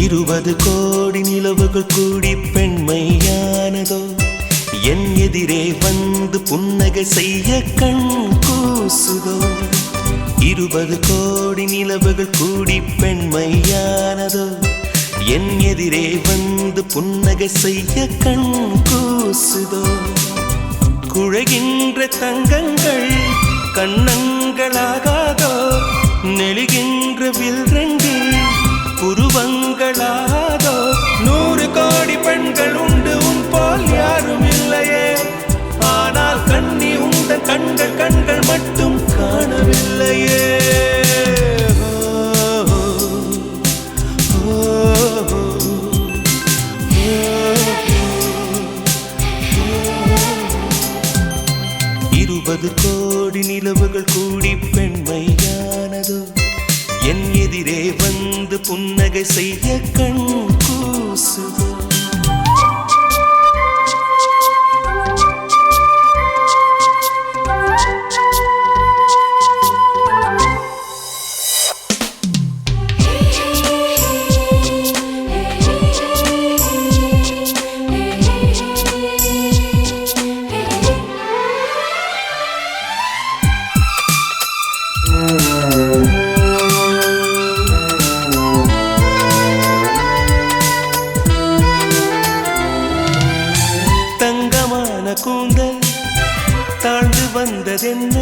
இருபது கோடி நிலவுகள் கூடி பெண்மையானதோ? என் எதிரே வந்து புன்னகை செய்ய கண் கூசுதோ? இருபது கோடி நிலவுகள் கூடி பெண்மையானதோ? என் எதிரே வந்து புன்னகை செய்ய கண் கூசுதோ? குழகின்ற தங்கங்கள் கண்ணங்களாகாதோ? நெளி முப்பது கோடி நிலவுகள் கூடி பெண்மையானதோ? என் எதிரே வந்து புன்னகை செய்ய கண் கூசுதோ வந்ததென்ன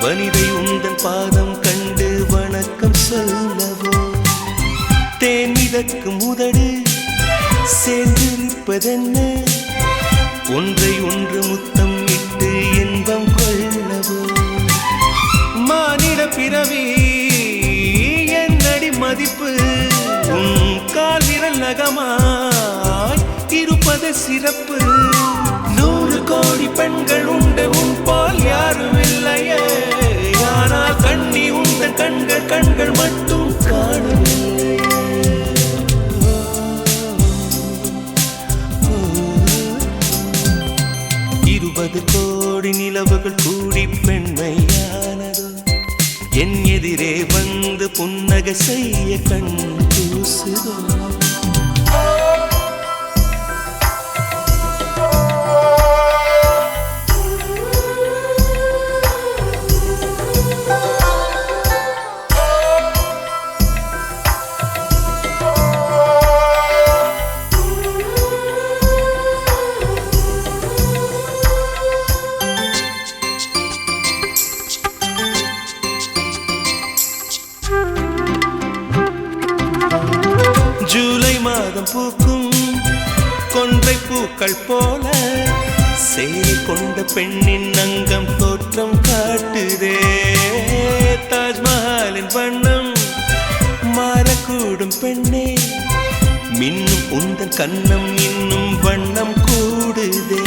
வனிதை உந்தன் பாதம் கண்டு வணக்கம் சொல்லவோ? தேன் முதடு உதடு சேர்ந்திருப்பதென்ன ஒன்றை ஒன்று முத்தம் இட்டு இன்பம் கொள்ளவோ? மானிட பிறவி என்னடி மதிப்பு உன் கால் விரல் நகமாய் இருப்பது சிறப்பு. நூறு கோடி பெண்கள் உண்டு கண்கள் மட்டும் காணவில்லையே இருபது கோடி நிலவுகள் கூடி பெண்மையானதோ. என் எதிரே வந்து புன்னகை செய்ய கண் மாதம் பூக்கும் கொன்றை பூக்கள் போல சேரி கொண்ட பெண்ணின் அங்கம் தோற்றம் காட்டுதே. தாஜ்மஹாலின் வண்ணம் மாறக்கூடும் பெண்ணே. மின்னும் உந்தன் கண்ணம் இன்னும் வண்ணம் கூடுதே.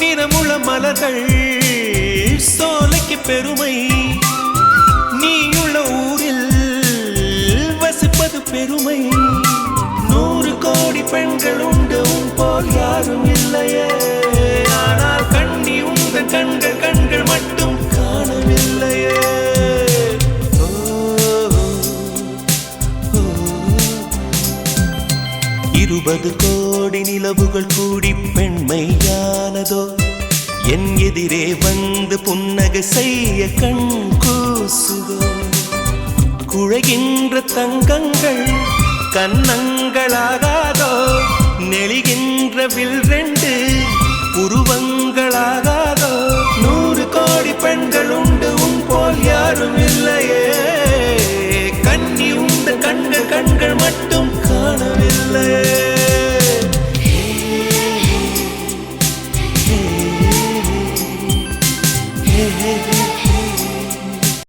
நிறமுள மலர்கள் சோலைக்கு பெருமை பெண்கள் உண்டு உன் போல் யாரும் இல்லையே. ஆனால் கண்ணி உந்த கண்கள் கண்கள் மட்டும் காணவில்லையே. இருபது கோடி நிலவுகள் கூடி பெண்மையானதோ? என் எதிரே வந்து புன்னகை செய்ய கண் கூசுதோ? குழைகின்ற தங்கங்கள் கன்னங்களாகாதோ? நெளிகின்ற வில் ரெண்டு புருவங்களாகாதோ நூறு கோடி பெண்கள் உண்டு உன் போல் யாரும்